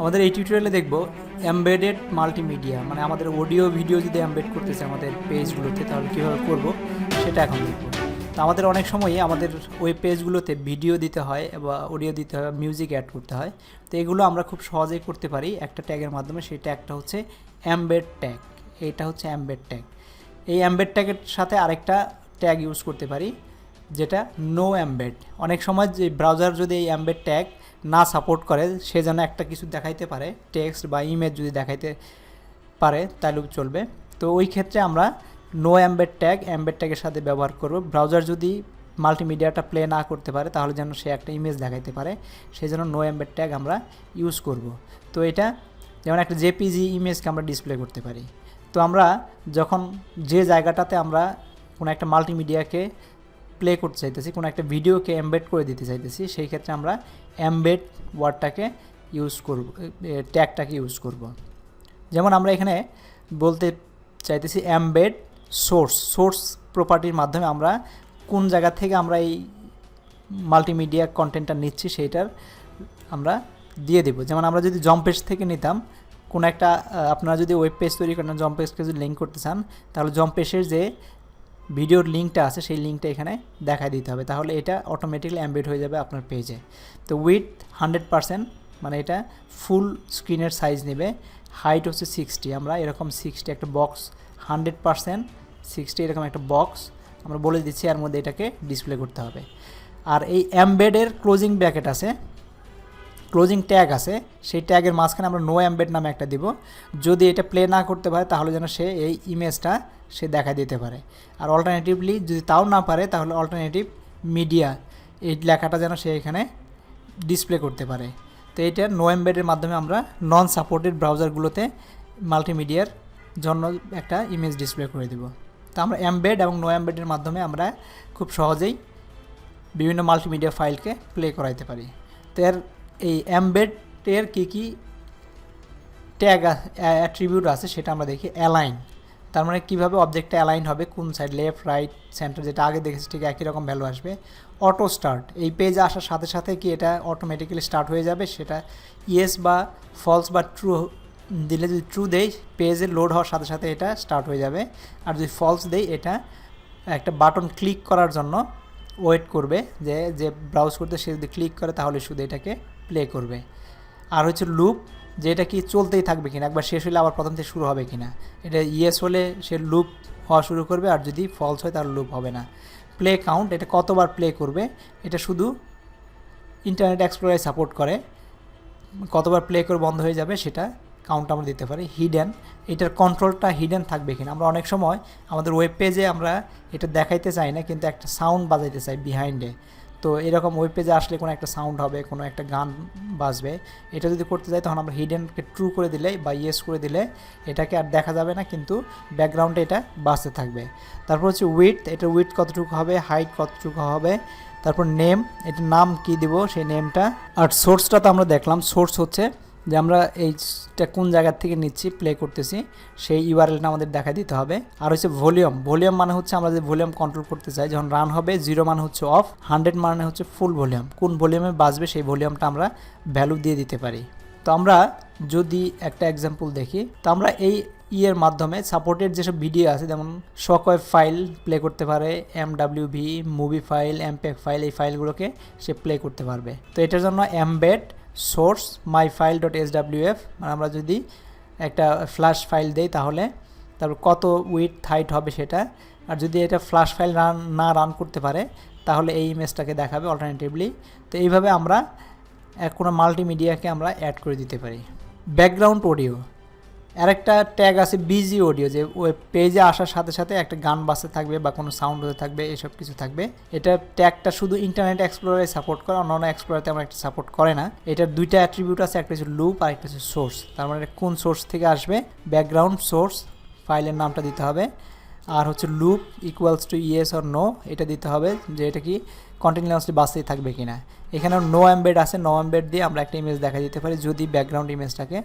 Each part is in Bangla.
আমাদের এই টিউটোরিয়ালে দেখব এমবেডেড মাল্টিমিডিয়া মানে আমাদের অডিও ভিডিও যদি এমবেড করতেছে আমাদের পেজগুলোতে তাহলে কীভাবে করব সেটা এখন দেখব। তো আমাদের অনেক সময়ই আমাদের ওয়েব পেজগুলোতে ভিডিও দিতে হয় বা অডিও দিতে হয় মিউজিক অ্যাড করতে হয়। তো এগুলো আমরা খুব সহজেই করতে পারি একটা ট্যাগের মাধ্যমে, সেই ট্যাগটা হচ্ছে অ্যাম্বেড ট্যাগ এইটা হচ্ছে অ্যাম্বেড ট্যাগ এই অ্যাম্বেড ট্যাগের সাথে আরেকটা ট্যাগ ইউজ করতে পারি, যেটা নো অ্যাম্বেড অনেক সময় যে ব্রাউজার যদি এই অ্যাম্বেড ট্যাগ না সাপোর্ট করে, সে যেন একটা কিছু দেখাইতে পারে টেক্সট বা ইমেজ যদি দেখাইতে পারে তাহলে চলবে। তো ওই ক্ষেত্রে আমরা নো অ্যাম্বেড ট্যাগ অ্যাম্বেড ট্যাগের সাথে ব্যবহার করব। ব্রাউজার যদি মাল্টিমিডিয়াটা প্লে না করতে পারে, তাহলে যেন সে একটা ইমেজ দেখাইতে পারে। সেই জন্য নো অ্যাম্বেড ট্যাগ আমরা ইউজ করব। তো এটা যেমন একটা জেপিজি ইমেজকে আমরা ডিসপ্লে করতে পারি। তো আমরা যখন যে জায়গাটাতে আমরা কোনো একটা মাল্টিমিডিয়াকে প্লে করতে চাইতেছি, কোনো একটা ভিডিওকে এমবেড করে দিতে চাইতেছি, সেই ক্ষেত্রে আমরা এমবেড ওয়ার্ডটাকে ইউজ করব ট্যাগটাকে ইউজ করব। যেমন আমরা এখানে বলতে চাইতেছি এমবেড সোর্স সোর্স প্রপার্টির মাধ্যমে আমরা কোন জায়গা থেকে আমরা এই মাল্টিমিডিয়া কন্টেন্টটা নিচ্ছি সেইটার আমরা দিয়ে দেবো। যেমন আমরা যদি জম থেকে নিতাম, কোনো একটা আপনারা যদি ওয়েব পেজ তৈরি করেন জম যদি লিঙ্ক করতে চান, তাহলে জম পেজের যে ভিডিওর লিঙ্কটা আছে, সেই লিঙ্কটা এখানে দেখা দিতে হবে। তাহলে এটা অটোমেটিক্যালি অ্যাম্বেড হয়ে যাবে আপনার পেজে তো উইথ হান্ড্রেড পারসেন্ট মানে এটা ফুল স্ক্রিনের সাইজ নেবে। হাইট হচ্ছে সিক্সটি আমরা এরকম সিক্সটি একটা বক্স হান্ড্রেড পারসেন্ট সিক্সটি এরকম একটা বক্স আমরা বলে দিচ্ছি, এর মধ্যে এটাকে ডিসপ্লে করতে হবে। আর এই অ্যাম্বেডের ক্লোজিং ব্র্যাকেট আছে ক্লোজিং ট্যাগ আছে, সেই ট্যাগের মাঝখানে আমরা নো অ্যাম্বেড নামে একটা দিব। যদি এটা প্লে না করতে পারে, তাহলে যেন সে এই ইমেজটা সে দেখা দিতে পারে। আর অল্টারনেটিভলি যদি তাও না পারে, তাহলে অল্টারনেটিভ মিডিয়া এই লেখাটা যেন সে এখানে ডিসপ্লে করতে পারে। তো এটা নো অ্যাম্বেডের মাধ্যমে আমরা নন সাপোর্টেড ব্রাউজারগুলোতে মাল্টিমিডিয়ার জন্য একটা ইমেজ ডিসপ্লে করে দেব। তো আমরা অ্যাম্বেড এবং নো অ্যাম্বেডের মাধ্যমে আমরা খুব সহজেই বিভিন্ন মাল্টিমিডিয়া ফাইলকে প্লে করাইতে পারি। তো এর এই অ্যাম্বেডের কী কী ট্যাগ অ্যাট্রিবিউট আছে সেটা আমরা দেখি অ্যালাইন তার মানে কীভাবে অবজেক্টটা অ্যালাইন হবে, কোন সাইড লেফট রাইট সেন্টার যেটা আগে দেখেছি, ঠিক একই রকম ভ্যালু আসবে। অটো স্টার্ট এই পেজে আসার সাথে সাথে কি এটা অটোমেটিক্যালি স্টার্ট হয়ে যাবে, সেটা ইয়েস বা ফলস বা ট্রু দিলে যদি ট্রু দেই পেজে লোড হওয়ার সাথে সাথে এটা স্টার্ট হয়ে যাবে। আর যদি ফলস দেই, এটা একটা বাটন ক্লিক করার জন্য ওয়েট করবে, যে যে ব্রাউজ করতে সে যদি ক্লিক করে, তাহলে শুধু এটাকে প্লে করবে। আর হচ্ছে লুপ যে এটা কি চলতেই থাকবে কিনা, একবার শেষ হলে আবার প্রথম থেকে শুরু হবে কিনা। এটা ইয়েস হলে সে লুপ হওয়া শুরু করবে, আর যদি ফলস হয় তাহলে লুপ হবে না। প্লে কাউন্ট এটা কতবার প্লে করবে, এটা শুধু ইন্টারনেট এক্সপ্লোরে সাপোর্ট করে। কতবার প্লে করে বন্ধ হয়ে যাবে, সেটা কাউন্ট আমরা দিতে পারি। হিডেন এটার কন্ট্রোলটা হিডেন থাকবে কিনা। আমরা অনেক সময় আমাদের ওয়েব পেজে আমরা এটা দেখাইতে চাই না, কিন্তু একটা সাউন্ড বাজাইতে চাই বিহাইন্ডে তো এরকম ওয়েব পেজে আসলে কোনো একটা সাউন্ড হবে, কোনো একটা গান বাজবে। এটা যদি করতে যাই তখন আমরা হিডেনকে ট্রু করে দিলে বা ইয়েস করে দিলে এটাকে আর দেখা যাবে না, কিন্তু ব্যাকগ্রাউন্ডে এটা বাজতে থাকবে। তারপর হচ্ছে উইথ এটা উইথ কতটুকু হবে হাইট কতটুকু হবে, তারপর নেম এটার নাম কি দিব, সেই নেমটা আর সোর্সটা তো আমরা দেখলাম সোর্স হচ্ছে যে আমরা এইটা কোন জায়গার থেকে নিচ্ছি প্লে করতেছি, সেই ইউআরএলটা আমাদের দেখা দিতে হবে। আর হচ্ছে ভলিউম ভলিউম মানে হচ্ছে আমরা যে ভলিউম কন্ট্রোল করতে চাই, যখন রান হবে জিরো মানে হচ্ছে অফ হান্ড্রেড মানে হচ্ছে ফুল ভলিউম কোন ভলিউমে বাজবে, সেই ভলিউমটা আমরা ভ্যালু দিয়ে দিতে পারি। তো আমরা যদি একটা এক্সাম্পল দেখি, তো আমরা এই ইয়ের মাধ্যমে সাপোর্টেড যেসব ভিডিও আছে, যেমন শকওয়েব ফাইল প্লে করতে পারে M movie file MPEG file এই ফাইলগুলোকে সে প্লে করতে পারবে। তো এটার জন্য embed source my file dot S W F মানে আমরা যদি একটা ফ্ল্যাশ ফাইল দেই তাহলে, তারপর কত উইথ হাইট হবে সেটা, আর যদি এটা ফ্ল্যাশ ফাইল রান না রান করতে পারে, তাহলে এই ইমেজটাকে দেখাবে অল্টারনেটিভলি তো এইভাবে আমরা কোনো মাল্টিমিডিয়াকে আমরা অ্যাড করে দিতে পারি। ব্যাকগ্রাউন্ড অডিও আরেকটা ট্যাগ আছে বিজি অডিও যে ওই পেজে আসার সাথে সাথে একটা গান বাসে থাকবে বা কোনো সাউন্ড হতে থাকবে, এসব কিছু থাকবে। এটা ট্যাগটা শুধু ইন্টারনেট এক্সপ্লোরারে সাপোর্ট করে অন্য অন্য এক্সপ্লোরে তেমন একটা সাপোর্ট করে না। এটার দুইটা অ্যাট্রিবিউট আছে, একটা হচ্ছে লুপ আর একটা হচ্ছে সোর্স তার মানে কোন সোর্স থেকে আসবে? ব্যাকগ্রাউন্ড সোর্স ফাইলের নামটা দিতে হবে। আর হচ্ছে loop equals to yes or no এটা দিতে হবে যে এটা কি কন্টিনিউয়াসলি বাসতেই থাকবে কিনা। এখানে নো অ্যাম্বেড আছে নো অ্যাম্বেড দিয়ে আমরা একটা ইমেজ দেখা দিতে পারি যদি ব্যাকগ্রাউন্ড ইমেজটাকে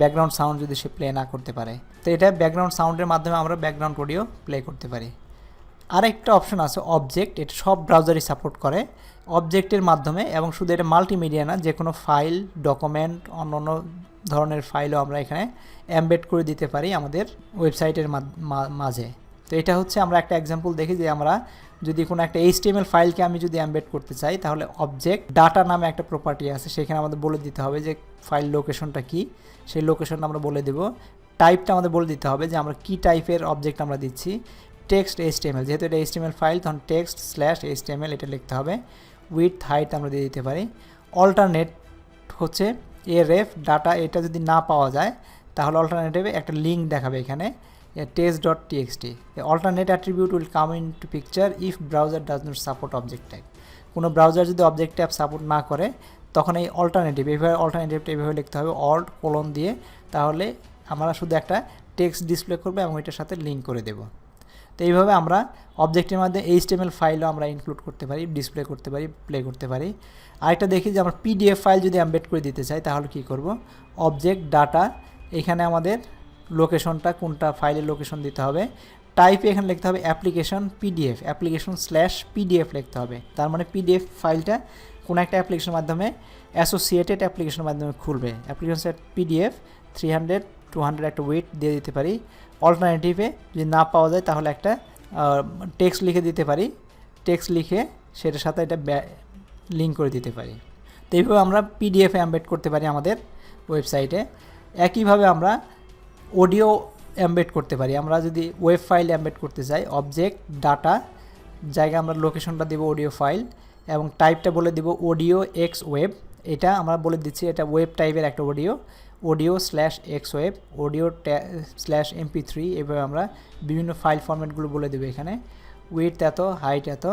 ব্যাকগ্রাউন্ড সাউন্ড যদি সে প্লে না করতে পারে। তো এটা ব্যাকগ্রাউন্ড সাউন্ডের মাধ্যমে আমরা ব্যাকগ্রাউন্ড অডিও প্লে করতে পারি। আরেকটা অপশন আছে অবজেক্ট এটা সব ব্রাউজারই সাপোর্ট করে। অবজেক্টের মাধ্যমে এবং শুধু এটা মাল্টিমিডিয়া না, যে কোনো ফাইল ডকুমেন্ট অন্য অন্য ধরনের ফাইলও আমরা এখানে অ্যাম্বেড করে দিতে পারি আমাদের ওয়েবসাইটের মাঝে। তো এটা হচ্ছে আমরা একটা এক্সাম্পল দেখি যে আমরা যদি কোনো একটা এইচটিএমএল ফাইলকে আমি যদি অ্যাম্বেড করতে চাই, তাহলে অবজেক্ট ডাটা নামে একটা প্রপার্টি আছে, সেখানে আমাদের বলে দিতে হবে যে ফাইল লোকেশনটা কি। সেই লোকেশনটা আমরা বলে দেব। টাইপটা আমাদের বলে দিতে হবে যে আমরা কি টাইপের অবজেক্ট আমরা দিচ্ছি। টেক্সট এইচটিএমএল যেহেতু এটা এইচটিএমএল ফাইল তখন টেক্সট স্ল্যাশ এইচটিএমএল এটা লিখতে হবে। উইথ হাইট আমরা দিয়ে দিতে পারি। অল্টারনেট হচ্ছে এ রেফ ডাটা এটা যদি না পাওয়া যায়, তাহলে অল্টারনেটিভে একটা লিঙ্ক দেখাবে এখানে। Dot TXT alternate attribute will come into picture if browser does not support object tag কোনো ব্রাউজার যদি অবজেক্ট ট্যাব সাপোর্ট না করে, তখন এই অল্টারনেটিভ এইভাবে অল্টারনেটিভটা এইভাবে লিখতে হবে অল্ট কোলন দিয়ে, তাহলে আমরা শুধু একটা টেক্সট ডিসপ্লে করব এবং এটার সাথে লিঙ্ক করে দেবো। তো এইভাবে আমরা অবজেক্টের মধ্যে এইচটিএমএল ফাইলও আমরা ইনক্লুড করতে পারি ডিসপ্লে করতে পারি প্লে করতে পারি। আরেকটা দেখি যে আমরা পিডিএফ ফাইল যদি অ্যাম্বেড করে দিতে চাই, তাহলে কি করব? অবজেক্ট ডাটা এখানে আমাদের লোকেশনটা কোনটা ফাইলের লোকেশন দিতে হবে। টাইপে এখানে লিখতে হবে application PDF application slash PDF লিখতে হবে। তার মানে পিডিএফ ফাইলটা কোনো একটা অ্যাপ্লিকেশনের মাধ্যমে অ্যাসোসিয়েটেড অ্যাপ্লিকেশনের মাধ্যমে খুলবে। Application PDF three hundred two hundred একটা ওয়েট দিয়ে দিতে পারি। অল্টারনেটিভে যদি না পাওয়া যায় তাহলে একটা টেক্সট লিখে দিতে পারি। টেক্সট লিখে সেটার সাথে এটা লিঙ্ক করে দিতে পারি। তো এইভাবে আমরা পিডিএফ অ্যাম্বেড করতে পারি আমাদের ওয়েবসাইটে একইভাবে আমরা অডিও অ্যাম্বেড করতে পারি। আমরা যদি ওয়েব ফাইল অ্যাম্বেড করতে চাই অবজেক্ট, ডাটা জায়গায় আমরা লোকেশনটা দেবো অডিও ফাইল এবং টাইপটা বলে দেবো অডিও এক্স ওয়েব। এটা আমরা বলে দিচ্ছি, এটা ওয়েব টাইপের একটা audio. Audio slash X wave, audio slash MP three এভাবে আমরা বিভিন্ন ফাইল ফরম্যাটগুলো বলে দেবো এখানে। উইথ এত, হাইট এত।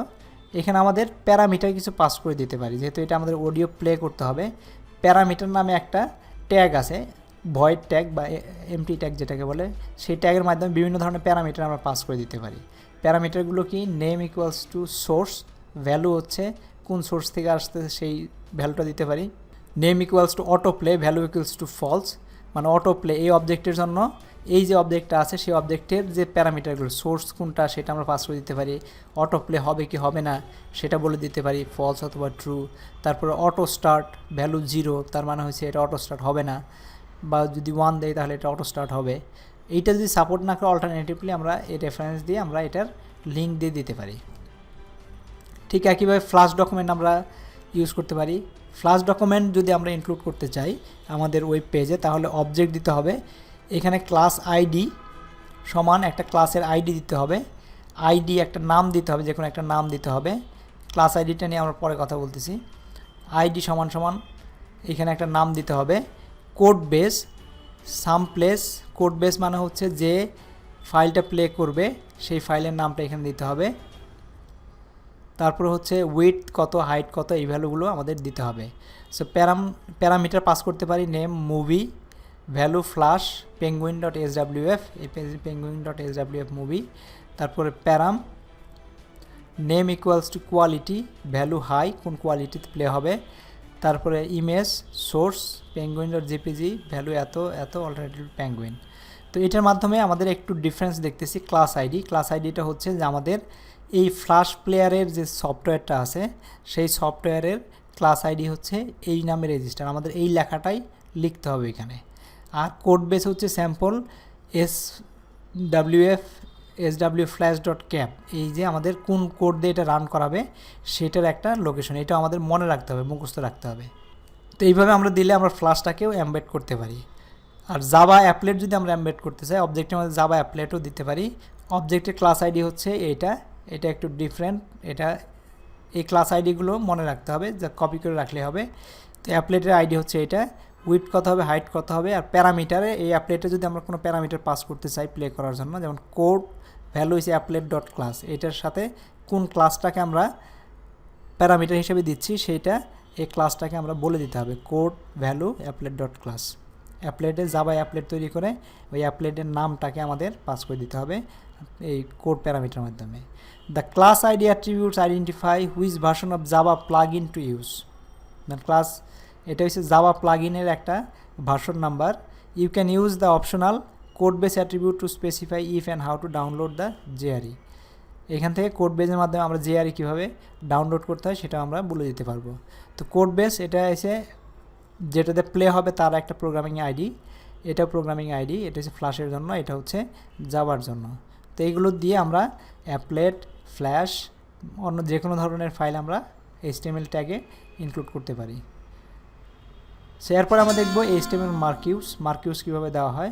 এখানে আমাদের প্যারামিটার কিছু পাস করে দিতে পারি, যেহেতু এটা আমাদের অডিও প্লে করতে হবে। প্যারামিটার নামে একটা ট্যাগ আছে ভয়েড ট্যাগ বা এমটি ট্যাগ যেটাকে বলে, সেই ট্যাগের মাধ্যমে বিভিন্ন ধরনের প্যারামিটার আমরা পাস করে দিতে পারি। প্যারামিটারগুলো কি? Name equals to source value হচ্ছে কোন সোর্স থেকে আসতে সেই ভ্যালুটা দিতে পারি। Name equals to auto play value equals to false মানে অটো প্লে এই অবজেক্টের জন্য এই যে অবজেক্টটা আছে সেই অবজেক্টের যে প্যারামিটারগুলো সোর্স কোনটা সেটা আমরা পাস করে দিতে পারি। অটো প্লে হবে কি হবে না সেটা বলে দিতে পারি ফলস অথবা ট্রু তারপরে অটো স্টার্ট ভ্যালু জিরো তার মানে হচ্ছে এটা অটো স্টার্ট হবে না। বা যদি ওয়ান দেয় তাহলে এটা অটো স্টার্ট হবে। এইটা যদি সাপোর্ট না করে অল্টারনেটিভলি আমরা এই রেফারেন্স দিয়ে আমরা এটার লিঙ্ক দিয়ে দিতে পারি। ঠিক একইভাবে ফ্লাশ ডকুমেন্ট আমরা ইউজ করতে পারি। ফ্লাশ ডকুমেন্ট যদি আমরা ইনক্লুড করতে চাই আমাদের ওয়েব পেজে তাহলে অবজেক্ট দিতে হবে। এখানে ক্লাস আইডি সমান একটা ক্লাসের আইডি দিতে হবে। আইডি একটা নাম দিতে হবে যে কোনো একটা নাম দিতে হবে। ক্লাস আইডিটা নিয়ে আমরা পরে কথা বলতেছি। আইডি সমান সমান এখানে একটা নাম দিতে হবে। Code base some place code base মানে হচ্ছে যে ফাইলটা প্লে করবে, সেই ফাইলের নামটা এখানে দিতে হবে। তারপর হচ্ছে উইথ কত হাইট কত, এই ভ্যালুগুলো আমাদের দিতে হবে। সো প্যারাম প্যারামিটার পাস করতে পারি name movie value flash penguin dot S W F এই penguin dot S W F movie তারপরে param name equals to quality value high কোন কোয়ালিটিতে প্লে হবে। তারপরে image, source penguin dot JPG, value এত এত অল্টারনেটিভ পেঙ্গুইন তো এটার মাধ্যমে আমাদের একটু ডিফারেন্স দেখতেছি ক্লাস আইডি ক্লাস আইডিটা হচ্ছে যে আমাদের এই ফ্লাশ প্লেয়ারের যে সফটওয়্যারটা আছে, সেই সফটওয়্যারের ক্লাস আইডি হচ্ছে এই নামে রেজিস্টার আমাদের এই লেখাটাই লিখতে হবে এখানে। আর কোড বেস হচ্ছে sample S W F S W flash dot cap এই যে আমাদের কোন কোড দিয়ে এটা রান করাবে, সেটার একটা লোকেশন এটা আমাদের মনে রাখতে হবে, মুখস্থ রাখতে হবে। তো এইভাবে আমরা দিলে আমরা ফ্লাশটাকেও অ্যাম্বেড করতে পারি। আর জাবা অ্যাপলেট যদি আমরা অ্যাম্বেড করতে চাই অবজেক্টের মধ্যে জাবা অ্যাপলেটও দিতে পারি। অবজেক্টের ক্লাস আইডি হচ্ছে এটা এটা একটু ডিফারেন্ট এটা এই ক্লাস আইডিগুলো মনে রাখতে হবে, যা কপি করে রাখলে হবে। তো অ্যাপলেটের আইডি হচ্ছে এটা উইথ কত হবে হাইট কত হবে, আর প্যারামিটারে এই অ্যাপলেটে যদি আমরা কোনো প্যারামিটার পাস করতে চাই প্লে করার জন্য, যেমন code value is applet dot class এটার সাথে কোন ক্লাসটাকে আমরা প্যারামিটার হিসেবে দিচ্ছি সেইটা এই ক্লাসটাকে আমরা বলে দিতে হবে code value applet dot class অ্যাপলেটে Java applet তৈরি করে, ওই অ্যাপলেটের নামটাকে আমাদের পাস করে দিতে হবে এই কোড প্যারামিটার মাধ্যমে। The class ID attributes identify which version of Java plug in to use the class এটা হচ্ছে জাবা প্লাগ ইনের একটা version number you can use the optional code base attribute to specify if and how to download the JRE এখান থেকে কোড বেসের মাধ্যমে আমরা জেআরই কীভাবে ডাউনলোড করতে হয় সেটা আমরা বলে দিতে পারব। তো কোড বেস এটা এসে যেটাতে প্লে হবে তার একটা প্রোগ্রামিং আইডি এটা প্রোগ্রামিং আইডি এটা হচ্ছে ফ্ল্যাশের জন্য, এটা হচ্ছে যাবার জন্য। তো এইগুলো দিয়ে আমরা অ্যাপলেট ফ্ল্যাশ অন্য যে কোনো ধরনের ফাইল আমরা এইচটিএমএল ট্যাগে ইনক্লুড করতে পারি। সো এরপর আমরা দেখব এইচটিএমএল মার্কিউস মার্কিউস কীভাবে দেওয়া হয়।